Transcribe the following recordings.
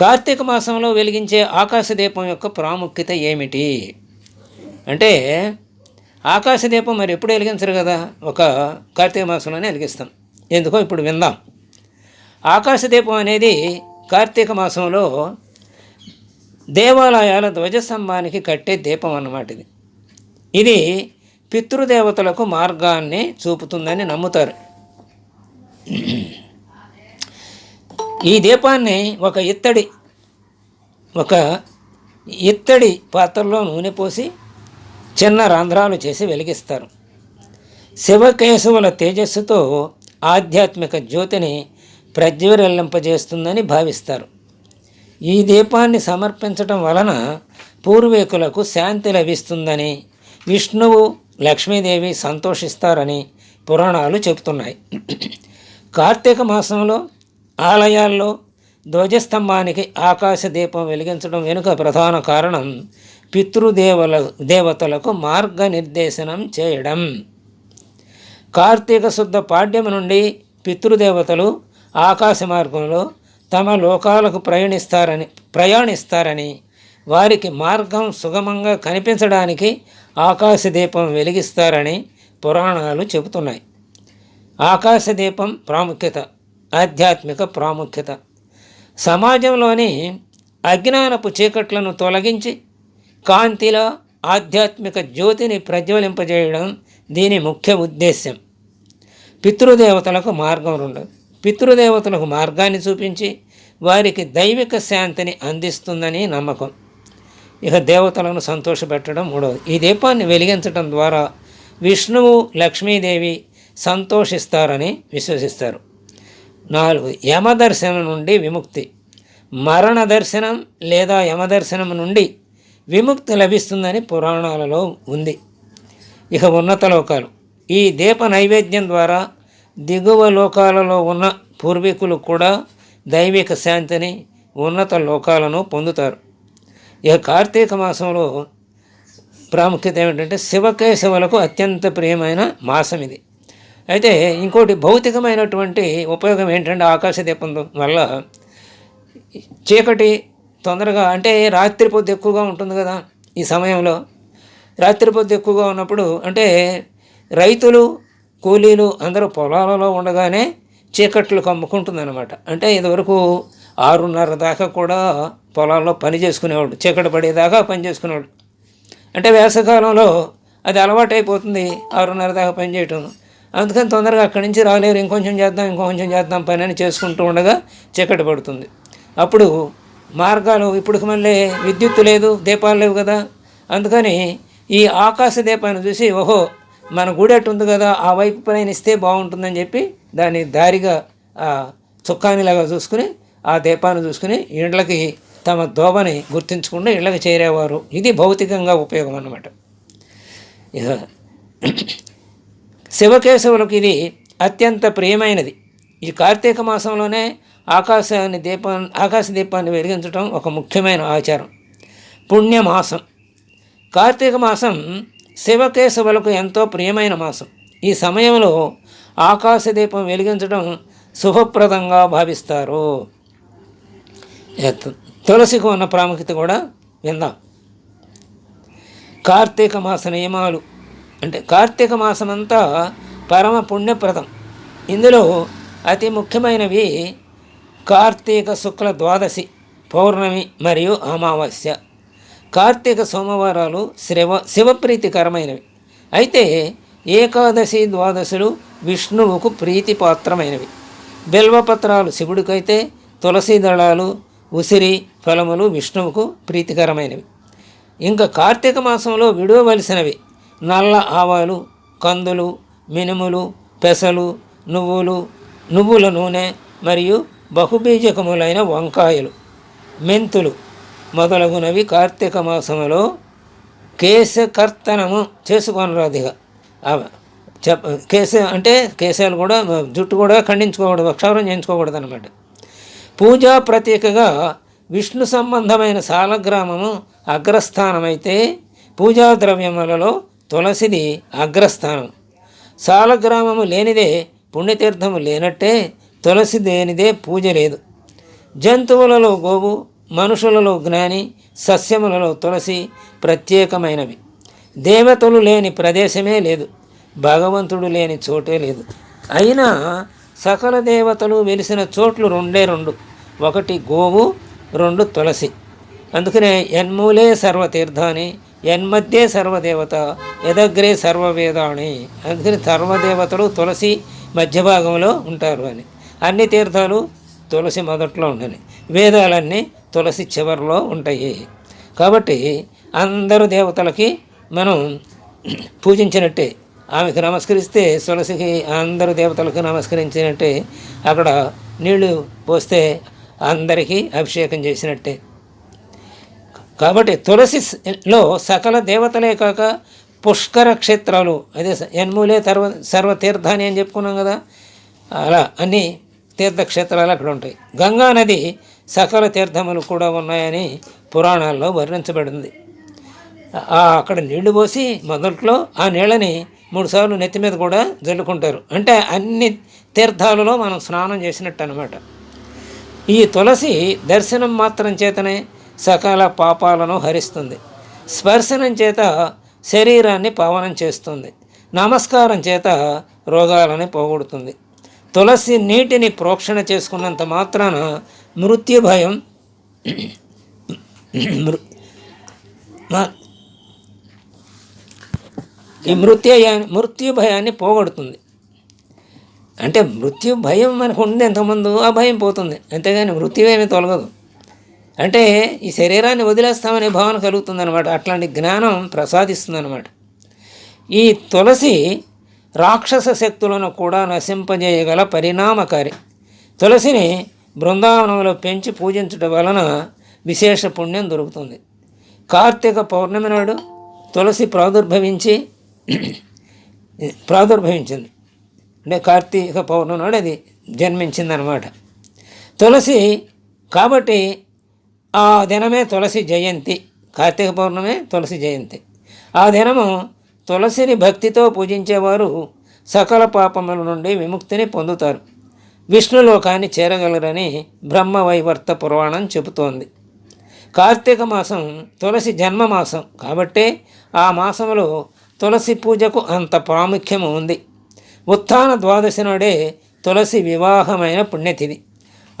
కార్తీక మాసంలో వెలిగించే ఆకాశ దీపం యొక్క ప్రాముఖ్యత ఏమిటి? అంటే ఆకాశ దీపం మరి ఎప్పుడు వెలిగించరు కదా? ఒక కార్తీక మాసంలోనే వెలిగిస్తాం. ఎందుకో ఇప్పుడు విందాం. ఆకాశ దీపం అనేది కార్తీక మాసంలో దేవాలయాల ధ్వజస్తంభానికి కట్టే దీపం అన్నమాట ఇది. ఇది పితృదేవతలకు మార్గాన్ని చూపుతుందని నమ్ముతారు. ఈ దీపాన్ని ఒక ఇత్తడి ఒక ఇత్తడి పాత్రలో నూనె పోసి చిన్న రంధ్రాలు చేసి వెలిగిస్తారు. శివకేశవుల తేజస్సుతో ఆధ్యాత్మిక జ్యోతిని ప్రజ్వరిల్లింపజేస్తుందని భావిస్తారు. ఈ దీపాన్ని సమర్పించటం వలన పూర్వీకులకు శాంతి లభిస్తుందని విష్ణువు లక్ష్మీదేవి సంతోషిస్తారని పురాణాలు చెబుతున్నాయి. కార్తీక మాసంలో ఆలయాల్లో ధ్వజస్తంభానికి ఆకాశ దీపం వెలిగించడం వెనుక ప్రధాన కారణం పితృదేవల దేవతలకు మార్గనిర్దేశనం చేయడం. కార్తీక శుద్ధ పాడ్యం నుండి పితృదేవతలు ఆకాశ మార్గంలో తమ లోకాలకు ప్రయాణిస్తారని ప్రయాణిస్తారని వారికి మార్గం సుగమంగా కనిపించడానికి ఆకాశ దీపం వెలిగిస్తారని పురాణాలు చెబుతున్నాయి. ఆకాశ దీపం ప్రాముఖ్యత ఆధ్యాత్మిక ప్రాముఖ్యత. సమాజంలోని అజ్ఞానపు చీకట్లను తొలగించి కాంతిలో ఆధ్యాత్మిక జ్యోతిని ప్రజ్వలింపజేయడం దీని ముఖ్య ఉద్దేశ్యం. పితృదేవతలకు మార్గం రెండు. పితృదేవతలకు మార్గాన్ని చూపించి వారికి దైవిక శాంతిని అందిస్తుందని నమ్మకం. ఇక దేవతలను సంతోషపెట్టడం మూడవది. ఈ దీపాన్ని వెలిగించడం ద్వారా విష్ణువు లక్ష్మీదేవి సంతోషిస్తారని విశ్వసిస్తారు. నాలుగు యమదర్శనం నుండి విముక్తి. మరణ దర్శనం లేదా యమదర్శనం నుండి విముక్తి లభిస్తుందని పురాణాలలో ఉంది. ఇక ఉన్నత లోకాలు. ఈ దీప నైవేద్యం ద్వారా దిగువ లోకాలలో ఉన్న పూర్వీకులు కూడా దైవిక శాంతిని ఉన్నత లోకాలను పొందుతారు. ఇక కార్తీక మాసంలో ప్రాముఖ్యత ఏమిటంటే శివకేశవులకు అత్యంత ప్రియమైన మాసం ఇది. అయితే ఇంకోటి భౌతికమైనటువంటి ఉపయోగం ఏంటంటే ఆకాశ దీపం వల్ల చీకటి తొందరగా అంటే రాత్రి పొద్దు ఎక్కువగా ఉంటుంది కదా ఈ సమయంలో. రాత్రి పొద్దు ఎక్కువగా ఉన్నప్పుడు అంటే రైతులు కూలీలు అందరూ పొలాలలో ఉండగానే చీకట్లు కమ్ముకుంటుంది అనమాట అంటే ఇదివరకు ఆరున్నర దాకా కూడా పొలాల్లో పని చేసుకునేవాడు చీకటి పడేదాకా పని చేసుకునేవాడు. అంటే వేసవకాలంలో అది అలవాటైపోతుంది ఆరున్నర దాకా పని చేయటం. అందుకని తొందరగా అక్కడి నుంచి రాలేరు ఇంకొంచెం చేద్దాం ఇంకొంచెం చేద్దాం పని అని చేసుకుంటూ ఉండగా చీకటి పడుతుంది. అప్పుడు మార్గాలు ఇప్పుడు మళ్ళీ విద్యుత్తు లేదు దీపాలు లేవు కదా. అందుకని ఈ ఆకాశ దీపాన్ని చూసి ఓహో మన గూడెట్టు ఉంది కదా ఆ వైపు పైన ఇస్తే బాగుంటుందని చెప్పి దాన్ని దారిగా ఆ చుక్కానిలాగా చూసుకుని ఆ దీపాన్ని చూసుకుని ఇండ్లకి తమ దోబని గుర్తించకుండా ఇళ్ళకి చేరేవారు. ఇది భౌతికంగా ఉపయోగం అన్నమాట. శివకేశవులకు ఇది అత్యంత ప్రియమైనది. ఈ కార్తీక మాసంలోనే ఆకాశాన్ని దీపం ఆకాశ దీపాన్ని వెలిగించడం ఒక ముఖ్యమైన ఆచారం. పుణ్యమాసం. కార్తీక మాసం శివకేశవులకు ఎంతో ప్రియమైన మాసం. ఈ సమయంలో ఆకాశ దీపం వెలిగించడం శుభప్రదంగా భావిస్తారు. తులసికి ఉన్న ప్రాముఖ్యత కూడా విందాం. కార్తీక మాస నియమాలు. అంటే కార్తీక మాసం అంతా పరమ పుణ్యప్రదం ఇందులో అతి ముఖ్యమైనవి కార్తీక శుక్ల ద్వాదశి పౌర్ణమి మరియు అమావాస్య. కార్తీక సోమవారాలు శివ శివప్రీతికరమైనవి. అయితే ఏకాదశి ద్వాదశులు విష్ణువుకు ప్రీతిపాత్రమైనవి. బిల్వపత్రాలు శివుడికైతే తులసి దళాలు ఉసిరి ఫలములు విష్ణువుకు ప్రీతికరమైనవి. ఇంకా కార్తీక మాసంలో విడవలసినవి నల్ల ఆవాలు కందులు మినుములు పెసలు నువ్వులు నువ్వుల నూనె మరియు బహుబీజకములైన వంకాయలు. మెంతులు మొదలగునవి కార్తీక మాసములో కేశకర్తనము చేసుకొనరాదిగా చెప్ప కేశ అంటే కేశాలు కూడా జుట్టు కూడా ఖండించుకోకూడదు క్షవరం చేయించుకోకూడదు అనమాట పూజా ప్రతీకగా విష్ణు సంబంధమైన సాలగ్రామము అగ్రస్థానమైతే పూజా ద్రవ్యములలో తులసిది అగ్రస్థానం. సాలగ్రామము లేనిదే పుణ్యతీర్థము లేనట్టే తులసి లేనిదే పూజ లేదు. జంతువులలో గోవు మనుషులలో జ్ఞాని సస్యములలో తులసి ప్రత్యేకమైనవి. దేవతలు లేని ప్రదేశమే లేదు. భగవంతుడు లేని చోటే లేదు. అయినా సకల దేవతలు వెలిసిన చోట్లు రెండే రెండు. ఒకటి గోవు రెండు తులసి. అందుకనే యన్మూలే సర్వతీర్థాన్ని యన్మధ్యే సర్వదేవత యదగ్రే సర్వవేదాణి అందుకని సర్వదేవతలు తులసి మధ్య భాగంలో ఉంటారు అని. అన్ని తీర్థాలు తులసి మొదట్లో ఉండాలి వేదాలన్నీ తులసి చివరిలో ఉంటాయి. కాబట్టి అందరు దేవతలకి మనం పూజించినట్టే. ఆమెకు నమస్కరిస్తే తులసికి అందరు దేవతలకు నమస్కరించినట్టే. అక్కడ నీళ్ళు పోస్తే అందరికీ అభిషేకం చేసినట్టే. కాబట్టి తులసిలో సకల దేవతలే కాక పుష్కర క్షేత్రాలు అదే ఎన్మూలే సర్వ తర్వ అని చెప్పుకున్నాం కదా. అలా అన్ని తీర్థక్షేత్రాలు అక్కడ ఉంటాయి. గంగా నది సకల తీర్థములు కూడా ఉన్నాయని పురాణాల్లో వర్ణించబడింది. అక్కడ నీళ్ళు పోసి మొదట్లో ఆ నీళ్ళని మూడుసార్లు నెత్తి మీద కూడా జల్లుకుంటారు. అంటే అన్ని తీర్థాలలో మనం స్నానం చేసినట్టు అనమాట ఈ తులసి దర్శనం మాత్రం చేతనే సకల పాపాలను హరిస్తుంది. స్పర్శనం చేత శరీరాన్ని పవనం చేస్తుంది. నమస్కారం చేత రోగాలని పోగొడుతుంది. తులసి నీటిని ప్రోక్షణ చేసుకున్నంత మాత్రాన మృత్యు భయం మృ- ఈ మృత్యు మృత్యు భయాన్ని పోగొడుతుంది. అంటే మృత్యు భయం మనకు ఉంది ఎంతమంది ఆ భయం పోతుంది. అంతేగాని మృత్యువేమీ తొలగదు. అంటే ఈ శరీరాన్ని వదిలేస్తామనే భావన కలుగుతుంది అనమాట అట్లాంటి జ్ఞానం ప్రసాదిస్తుందనమాట ఈ తులసి రాక్షస శక్తులను కూడా నశింపజేయగల పరిణామకారి. తులసిని బృందావనంలో పెంచి పూజించడం వలన విశేష పుణ్యం దొరుకుతుంది. కార్తీక పౌర్ణమి నాడు తులసి ప్రాదుర్భవించి ప్రాదుర్భవించింది. అంటే కార్తీక పౌర్ణమి నాడు అది జన్మించిందనమాట తులసి కాబట్టి ఆ దినమే తులసి జయంతి కార్తీక పౌర్ణమే తులసి జయంతి. ఆ దినము తులసిని భక్తితో పూజించేవారు సకల పాపముల నుండి విముక్తిని పొందుతారు. విష్ణులోకాన్ని చేరగలరని బ్రహ్మవైవర్త పురాణం చెబుతోంది. కార్తీక మాసం తులసి జన్మ మాసం కాబట్టే ఆ మాసంలో తులసి పూజకు అంత ప్రాముఖ్యం ఉంది. ఉత్థాన ద్వాదశి నాడే తులసి వివాహమైన పుణ్యతిథి.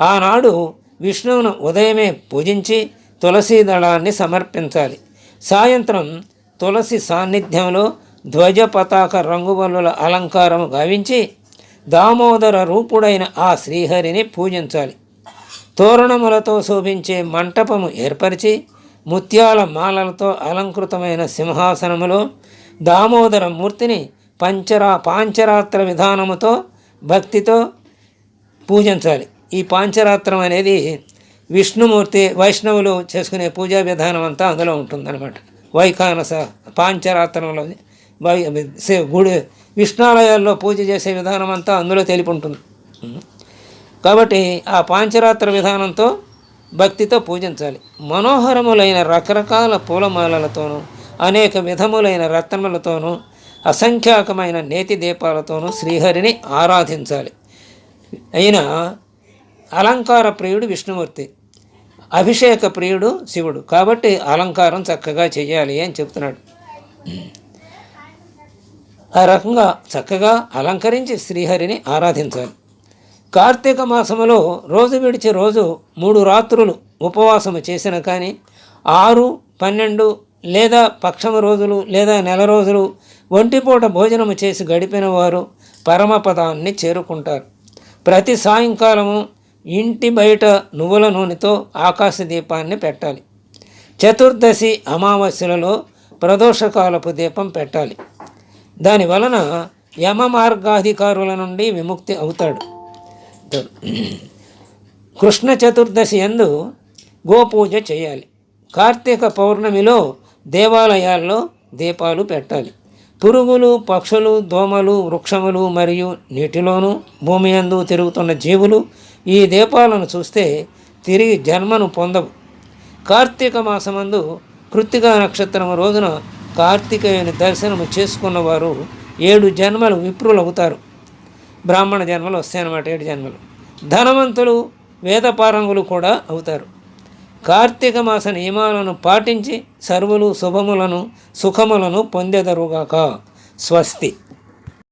ఆనాడు విష్ణువును ఉదయమే పూజించి తులసీ దళాన్ని సమర్పించాలి. సాయంత్రం తులసి సాన్నిధ్యంలో ధ్వజ పతాక రంగుబల్లుల అలంకారము గావించి దామోదర రూపుడైన ఆ శ్రీహరిని పూజించాలి. తోరణములతో శోభించే మంటపము ఏర్పరిచి ముత్యాల మాలలతో అలంకృతమైన సింహాసనములో దామోదర మూర్తిని పంచరా పాంచరాత్ర విధానముతో భక్తితో పూజించాలి. ఈ పాంచరాత్రం అనేది విష్ణుమూర్తి వైష్ణవులు చేసుకునే పూజా విధానం అంతా అందులో ఉంటుందన్నమాట. వైఖానస పాంచరాత్రంలో వై గుడి విష్ణాలయాల్లో పూజ చేసే విధానం అంతా అందులో తెలిపి ఉంటుంది. కాబట్టి ఆ పాంచరాత్ర విధానంతో భక్తితో పూజించాలి. మనోహరములైన రకరకాల పూలమాలలతోనూ అనేక విధములైన రత్నములతోనూ అసంఖ్యాకమైన నేతి దీపాలతోనూ శ్రీహరిని ఆరాధించాలి. అయినా అలంకార ప్రియుడు విష్ణుమూర్తి అభిషేక ప్రియుడు శివుడు. కాబట్టి అలంకారం చక్కగా చేయాలి అని చెప్తున్నాడు. ఆ రకంగా చక్కగా అలంకరించి శ్రీహరిని ఆరాధించాలి. కార్తీక మాసములో రోజు విడిచి రోజు మూడు రాత్రులు ఉపవాసము చేసిన కానీ ఆరు పన్నెండు లేదా పక్షము రోజులు లేదా నెల రోజులు ఒంటిపూట భోజనము చేసి గడిపిన వారు పరమపదాన్ని చేరుకుంటారు. ప్రతి సాయంకాలము ఇంటి బయట నువ్వుల నూనెతో ఆకాశ దీపాన్ని పెట్టాలి. చతుర్దశి అమావాస్యలలో ప్రదోషకాలపు దీపం పెట్టాలి. దాని వలన యమ మార్గాధికారుల నుండి విముక్తి అవుతాడు. కృష్ణ చతుర్దశి ఎందు గోపూజ చేయాలి. కార్తీక పౌర్ణమిలో దేవాలయాల్లో దీపాలు పెట్టాలి. పురుగులు పక్షులు దోమలు వృక్షములు మరియు నీటిలోనూ భూమి యందు తిరుగుతున్న జీవులు ఈ దీపాలను చూస్తే తిరిగి జన్మను పొందవు. కార్తీక మాసమందు కృత్తికా నక్షత్రం రోజున కార్తికేయుని దర్శనము చేసుకున్నవారు ఏడు జన్మలు విప్రులు అవుతారు బ్రాహ్మణ జన్మలు వస్తాయన్నమాట ఏడు జన్మలు. ధనవంతులు వేదపారంగులు కూడా అవుతారు. కార్తీక మాస నియమాలను పాటించి సర్వులు శుభములను సుఖములను పొందెదరుగాక. స్వస్తి.